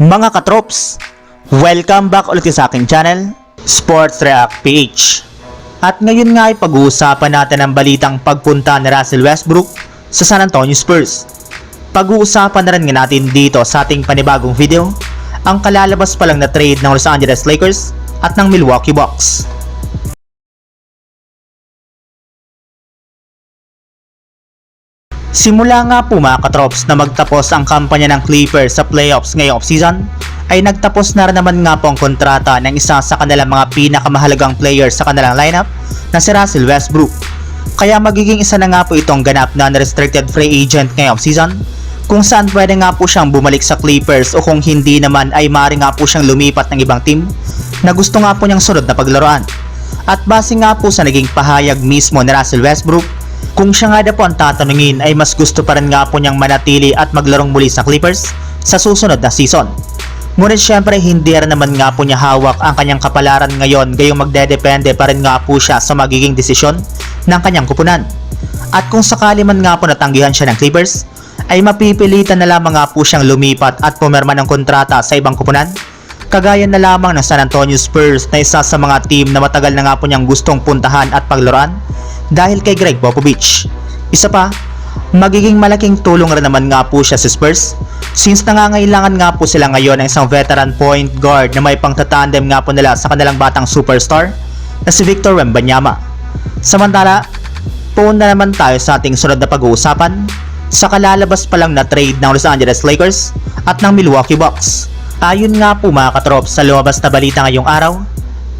Mga katrops, welcome back ulit sa aking channel, Sports React PH. At ngayon nga ay pag-uusapan natin ang balitang pagpunta ni Russell Westbrook sa San Antonio Spurs. Pag-uusapan na rin nga natin dito sa ating panibagong video, ang kalalabas pa lang na trade ng Los Angeles Lakers at ng Milwaukee Bucks. Simula nga po mga katrops na magtapos ang kampanya ng Clippers sa playoffs ngayong offseason, ay nagtapos na rin naman nga po ang kontrata ng isa sa kanilang mga pinakamahalagang players sa kanilang lineup na si Russell Westbrook. Kaya magiging isa na nga po itong ganap na unrestricted free agent ngayong offseason kung saan pwede nga po siyang bumalik sa Clippers o kung hindi naman ay maaari nga po siyang lumipat ng ibang team na gusto nga po niyang sunod na paglaruan. At base nga po sa naging pahayag mismo ni Russell Westbrook, kung siya nga na po ang tatanungin ay mas gusto pa rin nga po niyang manatili at maglarong muli sa Clippers sa susunod na season. Ngunit syempre hindi rin naman nga po niya hawak ang kanyang kapalaran ngayon gayong magdedepende pa rin nga po siya sa magiging desisyon ng kanyang kupunan. At kung sakali man nga po natanggihan siya ng Clippers, ay mapipilitan na lamang nga po siyang lumipat at pumirma ng kontrata sa ibang kupunan. Kagaya na lamang ng San Antonio Spurs na isa sa mga team na matagal na nga po niyang gustong puntahan at paglaruan dahil kay Greg Popovich. Isa pa, magiging malaking tulong rin naman nga po siya sa Spurs since nangangailangan nga po sila ngayon ng isang veteran point guard na may pangtatandem nga po nila sa kanilang batang superstar na si Victor Wembanyama. Samantala, puuna na naman tayo sa ating sunod na pag-uusapan sa kalalabas pa lang na trade ng Los Angeles Lakers at ng Milwaukee Bucks. Ayon nga po mga katrops sa lumabas na balita ngayong araw,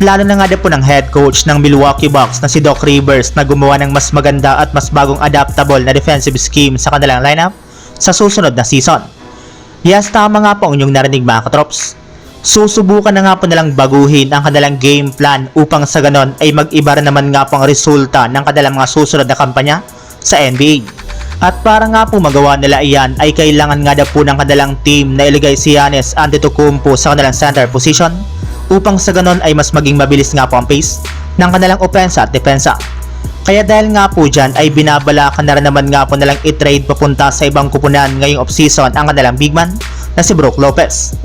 Plano na nga din po ng head coach ng Milwaukee Bucks na si Doc Rivers na gumawa ng mas maganda at mas bagong adaptable na defensive scheme sa kanilang lineup sa susunod na season. Yes, tama nga po ang inyong narinig mga katrops. Susubukan na nga po nilang baguhin ang kanilang game plan upang sa ganon ay mag-iba naman nga po ang resulta ng kanilang mga susunod na kampanya sa NBA. At para nga po magawa nila iyan ay kailangan nga daw po ng kanilang team na iligay si Giannis Antetokounmpo sa kanilang center position upang sa ganon ay mas maging mabilis nga po ang pace ng kanilang opensa at depensa. Kaya dahil nga po dyan ay binabalakan na rin naman nga po nalang i-trade papunta sa ibang kupunan ngayong off-season ang kanilang big man na si Brook Lopez.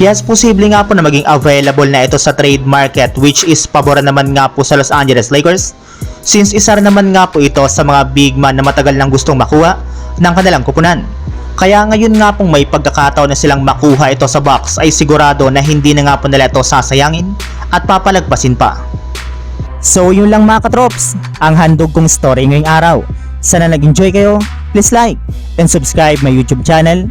Yes, posible nga po na maging available na ito sa trade market which is pabora naman nga po sa Los Angeles Lakers since isa rin naman nga po ito sa mga big man na matagal nang gustong makuha ng kanilang kupunan. Kaya ngayon nga pong may pagkakataon na silang makuha ito sa box ay sigurado na hindi na nga po nila ito sasayangin at papalagpasin pa. So yun lang mga katrops, ang handog kong story ngayong araw. Sana nag-enjoy kayo, please like and subscribe my YouTube channel,